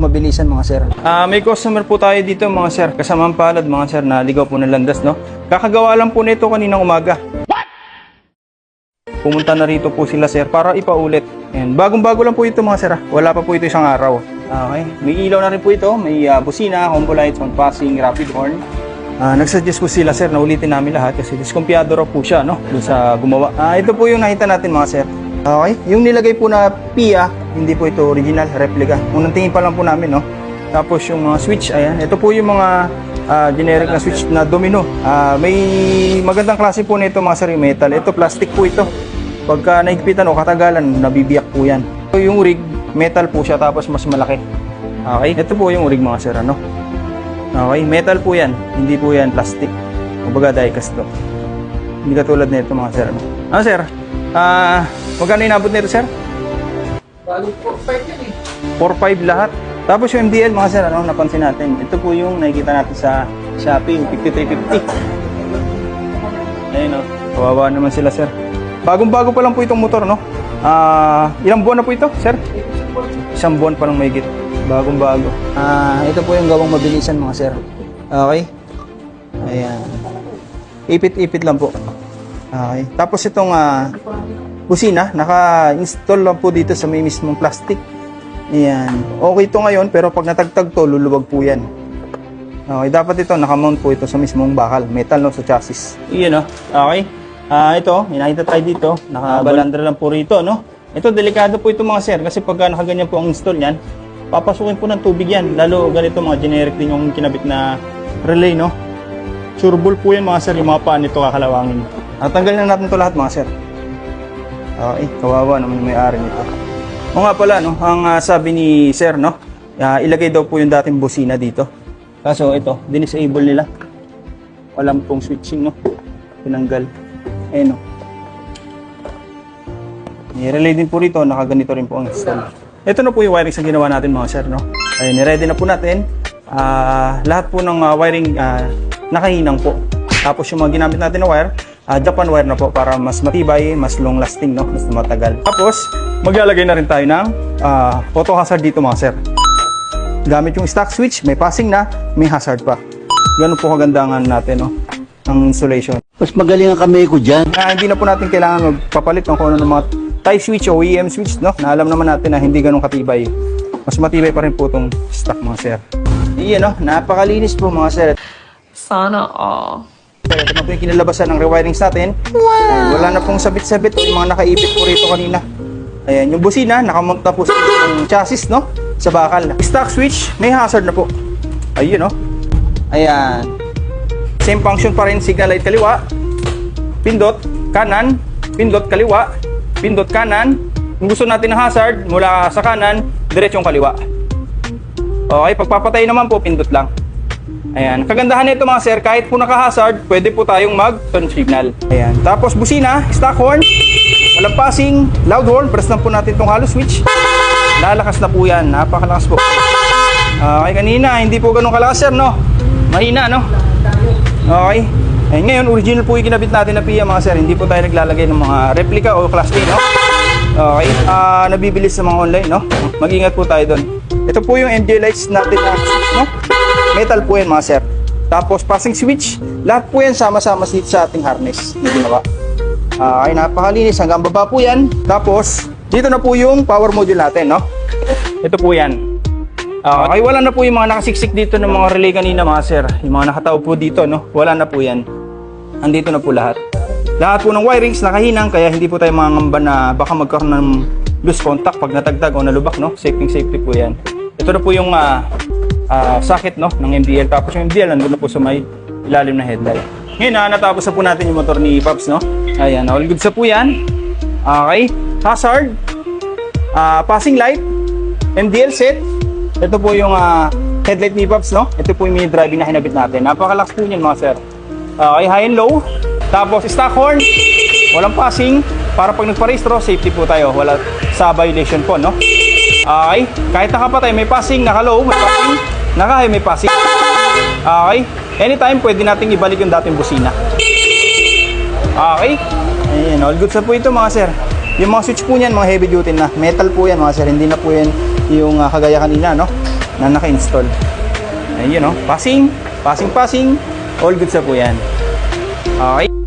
mabilisan mga sir. Ah, may customer po tayo dito mga sir. Kasamang palad mga sir na ligaw po ng landas, no? Kakagawa lang po nito kaninang umaga. Pumunta na rito po sila sir para ipaulit. And bagong-bago lang po ito mga sir. ah. Wala pa po ito isang araw. Okay. May ilaw na rin po ito. May ah, busina, combo lights, on passing, rapid horn. Ah, nagsuggest po sila sir na ulitin namin lahat kasi diskumpiyado raw po siya no dun sa gumawa. Ah, ito po yung nakita natin mga sir. Okay, yung nilagay po na PIA, hindi po ito original, replica. Unang tingin pa lang po namin no. Tapos yung mga switch, ayan. Ito po yung mga ah, generic na switch na domino. Ah, may magandang klase po nito mga yung metal. Ito plastic po ito. Pagka naigpitan o katagalan, nabibiyak po yan. Ito yung rig, metal po siya tapos mas malaki. Okay, ito po yung rig mga sir, ano. Okay, metal po yan. Hindi po yan plastic. Kumbaga die-cast to. Hindi katulad nito mga sir. Ano, ano sir? Ah, magkano inabot nito sir? Bali po, 5 yun eh. 4-5 lahat. Tapos yung MDL mga sir, ano, napansin natin. Ito po yung nakikita natin sa Shopee, yung 5350. Ayun o, kawawa naman sila sir. Bagong-bago pa lang po itong motor, no? Ah, ilang buwan na po ito, sir? Isang buwan pa lang mahigit. Bagong-bago. Ah, ito po yung gawang mabilisan mga sir. Okay? Ayan. Ipit-ipit lang po. Okay. Tapos itong ah, busina, naka-install lang po dito sa may mismong plastic. Ayan. Okay ito ngayon, pero pag natagtag to, luluwag po yan. Okay, dapat ito, nakamount po ito sa mismong bakal. Metal, no, sa chassis. Iyan, no? Okay. Ah, ito, may nakita tayo dito. Nakabalandra lang po rito, no? Ito, delikado po ito mga sir, kasi pagka nakaganyan po ang install yan, papasukin po ng tubig yan. Lalo ganito mga generic din yung kinabit na relay, no? Sureball po yan mga sir, yung mga paan nito kakalawangin. At tanggalin na natin to lahat mga sir. Okay, kawawa naman yung may-ari nito. O nga pala, no, ang ah, sabi ni sir, no, ah, ilagay daw po yung dating busina dito. Kaso ito, dinisable nila. Walang pong switching, no. Tinanggal. Ayun, no. I-relay din po rito, nakaganito rin po ang install. Ito na po yung wiring sa ginawa natin mga sir, no. Ay, niready na po natin. Ah, lahat po ng ah, wiring ah, nakahinang po. Tapos yung mga ginamit natin na wire, ah, Japan wire na po para mas matibay, mas long lasting, no? Mas matagal. Tapos, maglalagay na rin tayo ng ah, auto hazard dito mga sir. Gamit yung stock switch, may passing na, may hazard pa. Ganun po kagandangan natin, no? Ang insulation. Mas magaling ang kamay ko dyan. Ah, hindi na po natin kailangan magpapalit ng kung ano ng mga tie switch o OEM switch, no? Na alam naman natin na hindi ganun katibay. Mas matibay pa rin po itong stock mga sir. Iyan, no? Napakalinis po mga sir. Sana all. Sir, ito na po yung kinalabasan ng rewirings natin. Wow! Wala na pong sabit-sabit o yung mga nakaipit po rito kanina. Ayan, yung busina, nakamount na po sa chassis, no? Sa bakal. Stock switch, may hazard na po. Ayun, no? Ayan. Same function pa rin, signal light kaliwa. Pindot, kanan. Pindot, kaliwa. Pindot, kanan. Kung gusto natin ng hazard, mula sa kanan, diretsong kaliwa. Okay, pagpapatay naman po, pindot lang. Ayan. Kagandahan nito mga sir, kahit po naka-hazard, pwede po tayong mag-turn signal. Ayan. Tapos busina, stock horn, walang passing, loud horn, press lang po natin itong hollow switch. Lalakas na po yan, napakalakas po. Okay, kanina, hindi po ganun kalakas sir, no? Mahina, no? Okay. Ayan, ngayon, original po yung kinabit natin na PIA mga sir. Hindi po tayo naglalagay ng mga replica o class A, no? Okay. Ah, nabibili sa mga online, no? Mag-ingat po tayo doon. Ito po yung MJ lights natin na no? Metal po yan mga sir. Tapos passing switch, lahat po yan sama-sama sa ating harness. Hindi ginawa. Ah, ay napakalinis hanggang baba po yan. Tapos, dito na po yung power module natin, no? Ito po yan. Ah, ay wala na po yung mga nakasiksik dito ng mga relay kanina mga sir. Yung mga nakataw po dito, no? Wala na po yan. Andito na po lahat. Lahat po ng wirings nakahinang kaya hindi po tayo mangangamba na baka magkaroon ng loose contact pag natagtag o nalubak, no? Safety safety po yan. Ito na po yung ah, ah, socket, no? Ng MDL. Tapos yung MDL nandun na po sa may ilalim na headlight. Ngayon na, natapos na po natin yung motor ni Pops, no? Ayan, all good sa po yan. Okay. Hazard. Ah, passing light. MDL set. Ito po yung ah, headlight ni Pops, no? Ito po yung mini driving na hinabit natin. Napakalakas po niyan, mga sir. Okay, high and low. Tapos stock horn. Walang passing. Para pag nagparehistro, safety po tayo. Wala sa violation po, no? Okay. Kahit nakapatay, may passing, naka-low, may passing, naka-high, may passing. Okay. Anytime, pwede nating ibalik yung dating busina. Okay. Ayan, all good sa po ito mga sir. Yung mga switch po niyan, mga heavy duty na. Metal po yan mga sir. Hindi na po yan yung ah, kagaya kanina, no? na naka-install. Ayun, no? Passing, passing, passing. All good sa po yan. Okay.